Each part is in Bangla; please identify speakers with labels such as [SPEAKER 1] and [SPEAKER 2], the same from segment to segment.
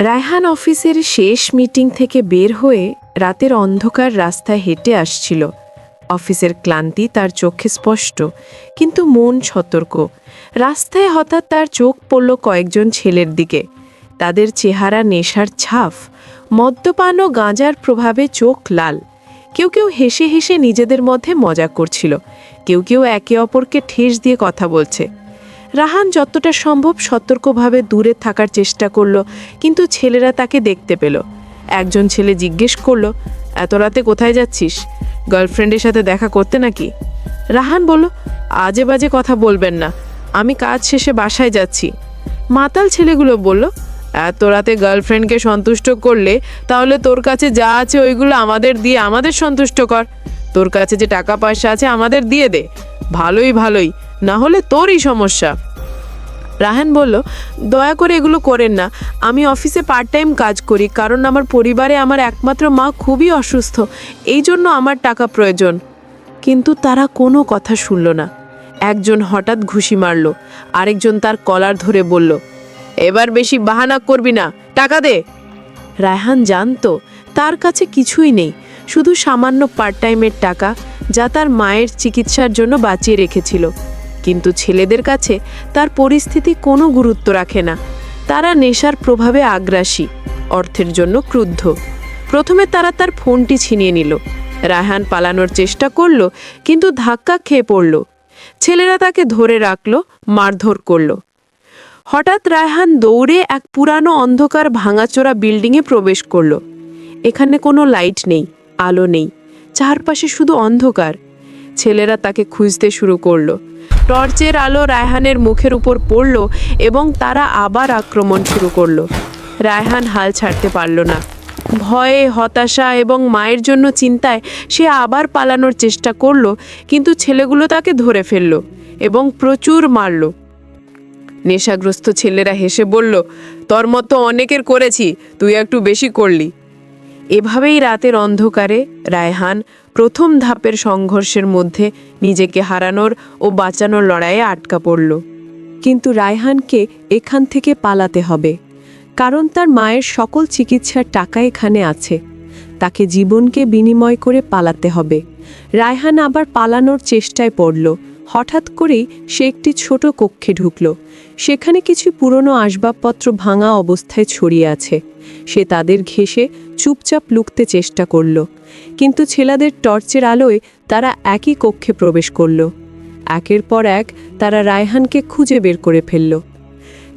[SPEAKER 1] রায়হান অফিসের শেষ মিটিং থেকে বের হয়ে রাতের অন্ধকার রাস্তায় হেঁটে আসছিল। অফিসের ক্লান্তি তার চোখে স্পষ্ট, কিন্তু মন সতর্ক। রাস্তায় হঠাৎ তার চোখ পড়ল কয়েকজন ছেলের দিকে। তাদের চেহারা নেশার ছাপ, মদ্যপান ও গাঁজার প্রভাবে চোখ লাল। কেউ কেউ হেসে হেসে নিজেদের মধ্যে মজা করছিল। কেউ কেউ একে অপরকে ঠেস দিয়ে কথা বলছে। রাহান যতটা সম্ভব সতর্কভাবে দূরে থাকার চেষ্টা করল, কিন্তু ছেলেরা তাকে দেখতে পেল। একজন ছেলে জিজ্ঞেস করল, এত রাতে কোথায় যাচ্ছিস? গার্লফ্রেন্ডের সাথে দেখা করতে নাকি? রাহান বলল, আজে বাজে কথা বলবেন না, আমি কাজ শেষে বাসায় যাচ্ছি। মাতাল ছেলেগুলো বলল, এত রাতে গার্লফ্রেন্ডকে সন্তুষ্ট করলে তাহলে তোর কাছে যা আছে ওইগুলো আমাদের দিয়ে আমাদের সন্তুষ্ট কর। তোর কাছে যে টাকা পয়সা আছে আমাদের দিয়ে দে। ভালোই ভালোই। না হলে তোরই সমস্যা। রাহান বলল, দয়া করে এগুলো করেন না। আমি অফিসে পার্ট টাইম কাজ করি, কারণ আমার পরিবারে আমার একমাত্র মা খুবই অসুস্থ। এই জন্য আমার টাকা প্রয়োজন। কিন্তু তারা কোনো কথা শুনল না। একজন হঠাৎ ঘুষি মারল, আরেকজন তার কলার ধরে বলল, এবার বেশি বাহানা করবি না, টাকা দে। রায়হান জানতো, তার কাছে কিছুই নেই। শুধু সামান্য পার্ট টাইমের টাকা যা তার মায়ের চিকিৎসার জন্য বাঁচিয়ে রেখেছিল। কিন্তু ছেলেদের কাছে তার পরিস্থিতি কোনো গুরুত্ব রাখে না। তারা নেশার প্রভাবে আগ্রাসী, অর্থের জন্য ক্রুদ্ধ। প্রথমে তারা তার ফোনটি ছিনিয়ে নিল। রায়হান পালানোর চেষ্টা করল, কিন্তু ধাক্কা খেয়ে পড়ল। ছেলেরা তাকে ধরে রাখল, মারধর করল। হঠাৎ রায়হান দৌড়ে এক পুরানো অন্ধকার ভাঙাচোরা বিল্ডিংয়ে প্রবেশ করল। এখানে কোনো লাইট নেই। আলো নেই। চারপাশে শুধু অন্ধকার। ছেলেরা তাকে খুঁজতে শুরু করল। টর্চের আলো রায়হানের মুখের উপর পড়ল এবং তারা আবার আক্রমণ শুরু করল। রায়হান হাল ছাড়তে পারল না। ভয়ে, হতাশা এবং মায়ের জন্য চিন্তায় সে আবার পালানোর চেষ্টা করল, কিন্তু ছেলেগুলো তাকে ধরে ফেলল এবং প্রচুর মারল। নেশাগ্রস্ত ছেলেরা হেসে বলল, তোর মতো অনেকের করেছি, তুই একটু বেশি করলি। এভাবেই রাতের অন্ধকারে রায়হান প্রথম ধাপের সংঘর্ষের মধ্যে নিজেকে হারানোর ও বাঁচানোর লড়াইয়ে আটকা পড়ল।
[SPEAKER 2] কিন্তু রায়হানকে এখান থেকে পালাতে হবে, কারণ তার মায়ের সকল চিকিৎসার টাকা এখানে আছে। তাকে জীবনকে বিনিময় করে পালাতে হবে। রায়হান আবার পালানোর চেষ্টায় পড়ল হঠাৎ করেই সে একটি ছোট কক্ষে ঢুকল। সেখানে কিছু পুরনো আসবাবপত্র ভাঙা অবস্থায় ছড়িয়ে আছে। সে তাদের ঘেঁষে চুপচাপ লুকতে চেষ্টা করল। কিন্তু ছেলেদের টর্চের আলোয় তারা একই কক্ষে প্রবেশ করল। একের পর এক তারা রায়হানকে খুঁজে বের করে ফেলল।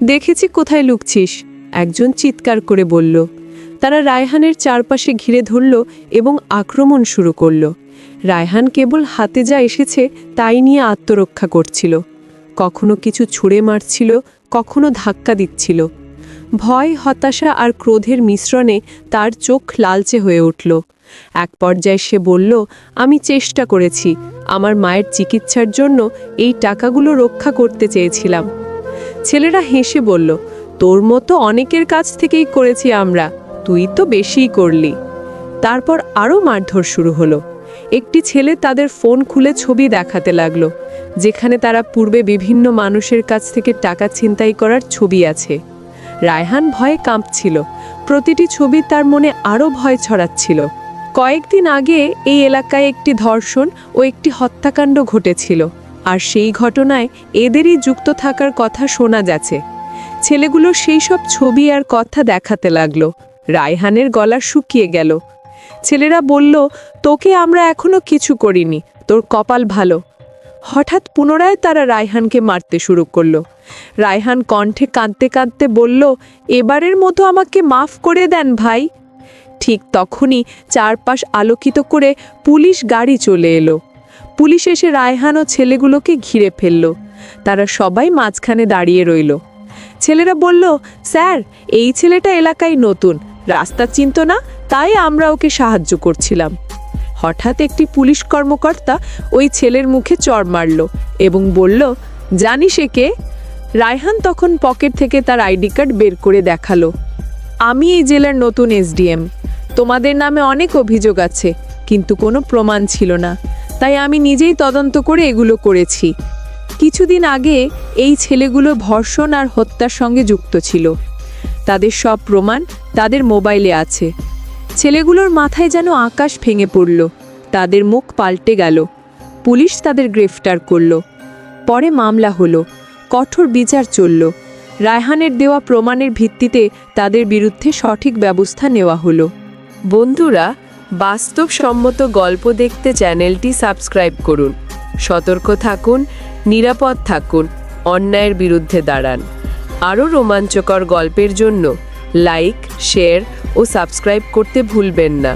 [SPEAKER 2] দেখেছি কোথায় লুকছিস? একজন চিৎকার করে বলল। তারা রায়হানের চারপাশে ঘিরে ধরল এবং আক্রমণ শুরু করল। রায়হান কেবল হাতে যা এসেছে তাই নিয়ে আত্মরক্ষা করছিল। কখনো কিছু ছুঁড়ে মারছিল, কখনো ধাক্কা দিচ্ছিল। ভয়, হতাশা আর ক্রোধের মিশ্রণে তার চোখ লালচে হয়ে উঠল। এক পর্যায়ে সে বলল, আমি চেষ্টা করেছি। আমার মায়ের চিকিৎসার জন্য এই টাকাগুলো রক্ষা করতে চেয়েছিলাম। ছেলেরা হেসে বলল, তোর মতো অনেকের কাছ থেকেই করেছি আমরা। তুই তো বেশিই করলি। তারপর আরও মারধর শুরু হলো। একটি ছেলে তাদের ফোন খুলে ছবি দেখাতে লাগল, যেখানে তারা পূর্বে বিভিন্ন মানুষের কাছ থেকে টাকা ছিনতাই করার ছবি আছে। রায়হান ভয়ে কাঁপছিল। প্রতিটি ছবি তার মনে আরও ভয় ছড়াচ্ছিল। কয়েকদিন আগে এই এলাকায় একটি ধর্ষণ ও একটি হত্যাকাণ্ড ঘটেছিল, আর সেই ঘটনায় এদেরই যুক্ত থাকার কথা শোনা যাচ্ছে। ছেলেগুলো সেই সব ছবি আর কথা দেখাতে লাগল। রায়হানের গলা শুকিয়ে গেল। ছেলেরা বলল, তোকে আমরা এখনও কিছু করিনি, তোর কপাল ভালো। হঠাৎ পুনরায় তারা রায়হানকে মারতে শুরু করল। রায়হান কণ্ঠে কাঁদতে কাঁদতে বলল, এবারের মতো আমাকে মাফ করে দেন ভাই। ঠিক তখনই চারপাশ আলোকিত করে পুলিশ গাড়ি চলে এলো। পুলিশ এসে রায়হান ও ছেলেগুলোকে ঘিরে ফেলল। তারা সবাই মাঝখানে দাঁড়িয়ে রইল। ছেলেরা বলল, স্যার, এই ছেলেটা এলাকায় নতুন। রাস্তা চিনত না, তাই আমরা ওকে সাহায্য করছিলাম। হঠাৎ একটি পুলিশ কর্মকর্তা ওই ছেলের মুখে চড় মারল এবং বলল, জানি সে কে? রায়হান তখন পকেট থেকে তার আইডি কার্ড বের করে দেখাল। আমি এই জেলার নতুন এসডিএম। তোমাদের নামে অনেক অভিযোগ আছে, কিন্তু কোনো প্রমাণ ছিল না। তাই আমি নিজেই তদন্ত করে এগুলো করেছি। কিছুদিন আগে এই ছেলেগুলো ধর্ষণ আর হত্যার সঙ্গে যুক্ত ছিল। তাদের সব প্রমাণ তাদের মোবাইলে আছে। ছেলেগুলোর মাথায় যেন আকাশ ভেঙে পড়ল, তাদের মুখ পাল্টে গেল। পুলিশ তাদের গ্রেফতার করল। পরে মামলা হলো, কঠোর বিচার চলল। রায়হানের দেওয়া প্রমাণের ভিত্তিতে তাদের বিরুদ্ধে সঠিক ব্যবস্থা নেওয়া হলো।
[SPEAKER 1] বন্ধুরা, বাস্তবসম্মত গল্প দেখতে চ্যানেলটি সাবস্ক্রাইব করুন। সতর্ক থাকুন, নিরাপদ থাকুন, অন্যায়ের বিরুদ্ধে দাঁড়ান। আরও রোমাঞ্চকর গল্পের জন্য লাইক শেয়ার ও সাবস্ক্রাইব করতে ভুলবেন না।